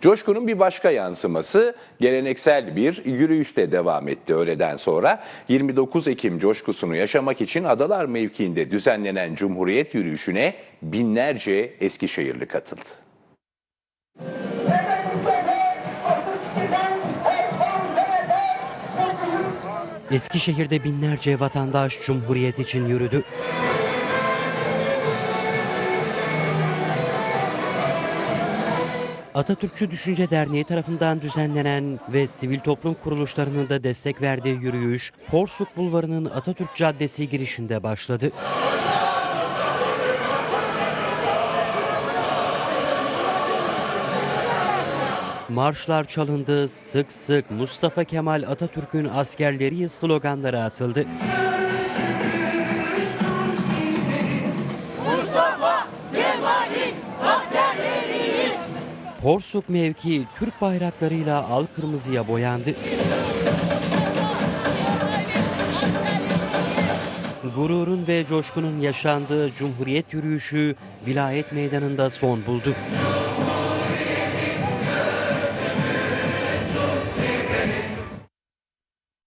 Coşkunun bir başka yansıması geleneksel bir yürüyüşte devam etti öğleden sonra. 29 Ekim coşkusunu yaşamak için Adalar mevkiinde düzenlenen Cumhuriyet yürüyüşüne binlerce Eskişehirli katıldı. Eskişehir'de binlerce vatandaş Cumhuriyet için yürüdü. Atatürkçü Düşünce Derneği tarafından düzenlenen ve sivil toplum kuruluşlarının da destek verdiği yürüyüş, Porsuk Bulvarı'nın Atatürk Caddesi girişinde başladı. Marşlar çalındı, sık sık Mustafa Kemal Atatürk'ün askerleriyiz sloganları atıldı. Porsuk mevki Türk bayraklarıyla al kırmızıya boyandı. Gururun ve coşkunun yaşandığı Cumhuriyet yürüyüşü vilayet meydanında son buldu.